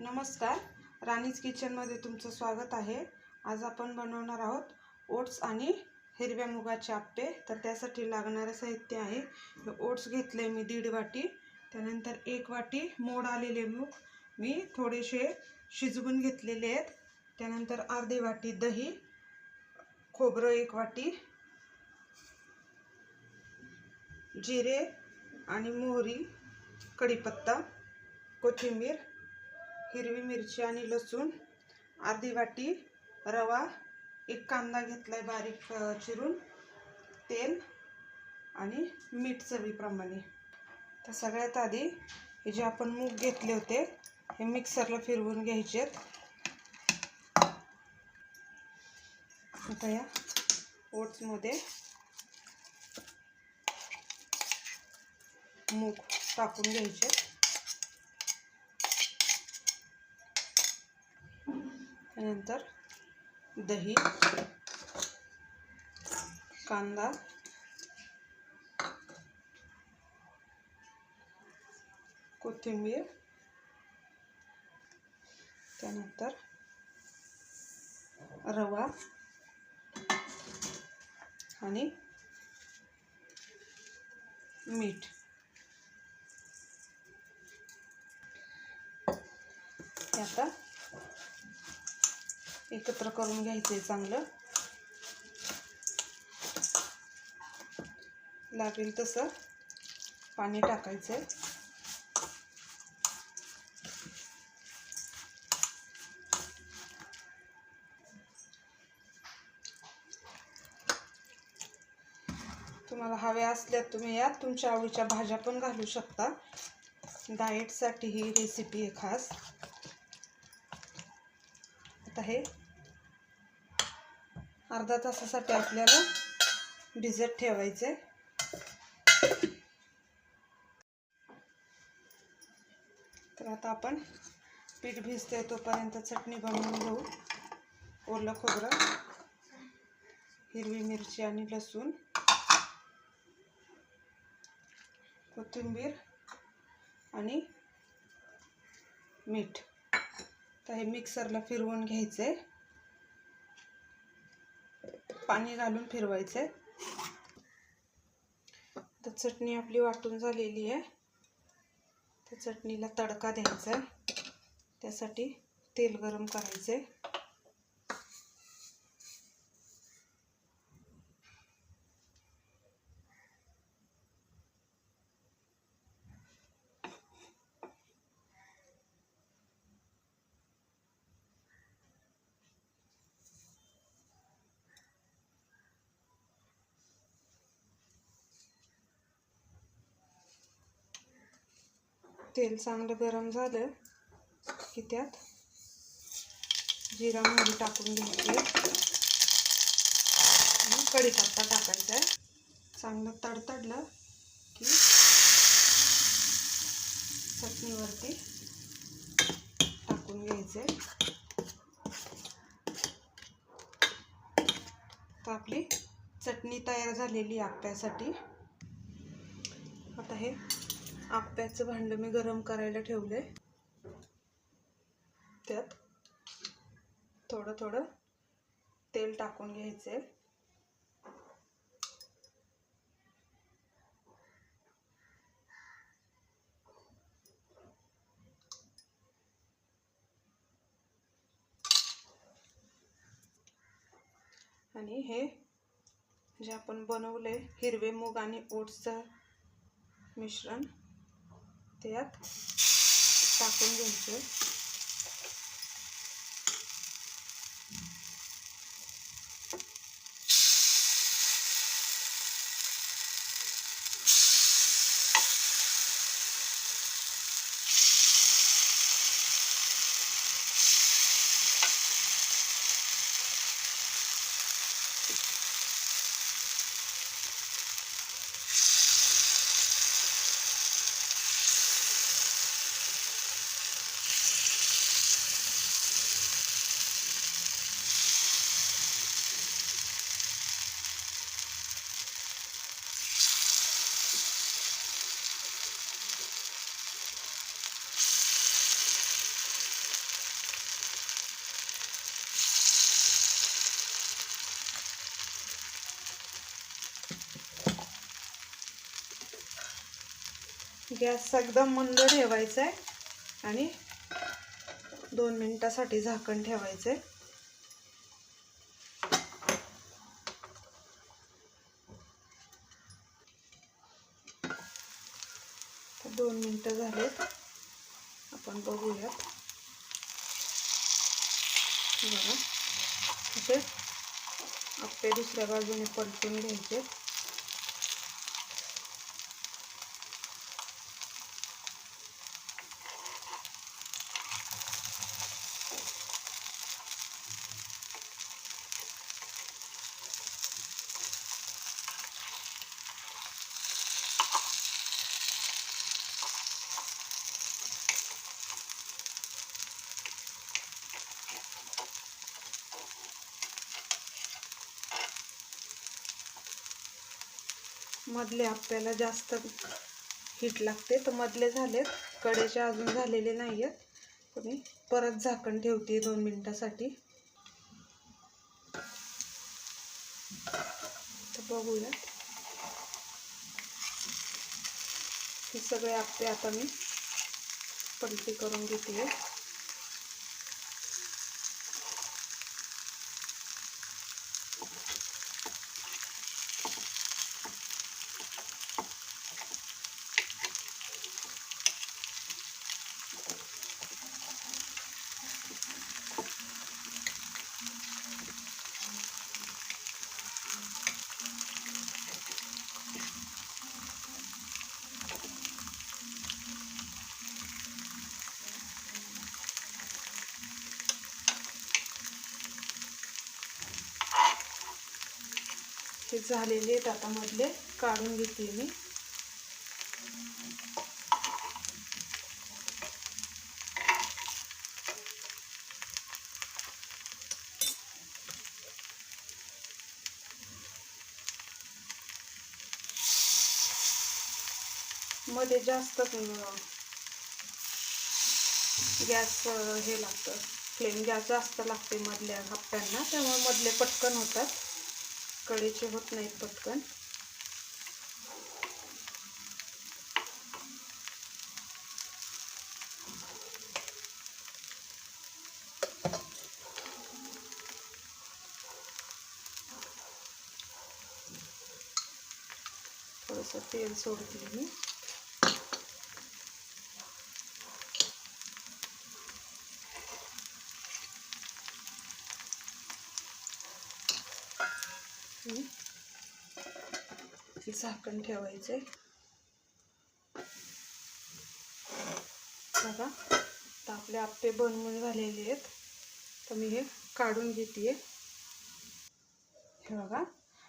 नमस्कार. राणीज किचनमध्ये तुमचं स्वागत आहे. आज आपण बनवणार आहोत ओट्स आणि हिरव्या मुगाचे आप्पे. तर त्यासाठी लागणारं साहित्य आहे. ओट्स घेतले मी दीड वाटी. त्यानंतर एक वाटी मोड आलेले मूग. मी थोडेसे शिजवून घेतलेले आहेत. त्यानंतर अर्धी वाटी दही. खोबरं एक वाटी. जिरे आणि मोहरी. कढीपत्ता. कोथिंबीर. हिरवी मिरची आणि लसूण अर्धी वाटी रवा एक कांदा घेतलाय बारीक चिरून तेल आणि मीठ चवीप्रमाणे. तर सगळ्यात आधी हे जे आपण मूग घेतले होते हे मिक्सरला फिरवून घ्यायचे आता या ओट्समध्ये मूग टाकून घ्यायचे त्याच्यानंतर दही कांदा कोथिंबीर त्यानंतर रवा आणि मीठ. आता एकत्र करून घ्यायचं आहे चांगलं. लागेल तसं पाणी टाकायचं आहे तुम्हाला हव्या असल्या तुम्ही यात तुमच्या आवडीच्या भाज्या पण घालू शकता. डाएटसाठी ही रेसिपी आहे खास. आता हे अर्धा तासासाठी आपल्याला भिजत ठेवायचे तर आता आपण पीठ भिजते तोपर्यंत चटणी बनवून घेऊ. ओलं खोबरं हिरवी मिरची आणि लसूण कोथिंबीर आणि मीठ. तर हे मिक्सरला फिरवून घ्यायचं. आहे पाणी घालून फिरवायचं. आहे तर चटणी आपली वाटून झालेली आहे. त्या चटणीला तडका द्यायचा आहे. त्यासाठी तेल गरम करायचं आहे तेल चांगलं गरम झालं की त्यात जिरा मोहरी टाकून घ्यायची. आणि कढीपत्ता टाकायचा आहे. चांगलं तडतडलं की चटणीवरती टाकून घ्यायचे. तर आपली चटणी तयार झालेली आप्यासाठी आता हे आप्याचं भांडं मी गरम करायला ठेवले त्यात थोडं थोडं तेल टाकून घ्यायचे आणि हे जे आपण बनवले हिरवे मूग आणि ओट्सचं मिश्रण त्यात टाकून घ्यायचं. गॅस एकदम मंद ठेवायचा आहे आणि दोन मिनिटासाठी झाकण ठेवायचं आहे दोन मिनटं झालेत. आपण बघूयात. बघा. असे आपले दुसऱ्या बाजूने पलटून घ्यायचे मधले आपल्याला जास्त हीट लागते. तर मधले झालेत. कडेचे अजून झालेले नाही आहेत मी परत झाकण ठेवते दोन मिनटासाठी. तर बघूया. हे सगळे आपले आता मी पलटी करून घेते हे झालेले आहेत आता मधले. काढून घेते मी. मध्ये जास्त गॅस हे लागतं. फ्लेम गॅस जास्त लागते मधल्या हप्त्यांना त्यामुळे मधले पटकन होतात. कडेचे होत नाहीत पटकन. थोडंसं तेल सोडते मी आणि हे झाकण ठेवायचे. बघा तर आपले आप्पे बनवून झालेले आहेत. तर मी हे काढून घेते हे बघा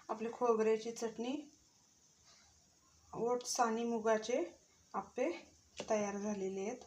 आपले खोबऱ्याची चटणी ओट्स आणि मुगाचे आप्पे तयार झालेले आहेत.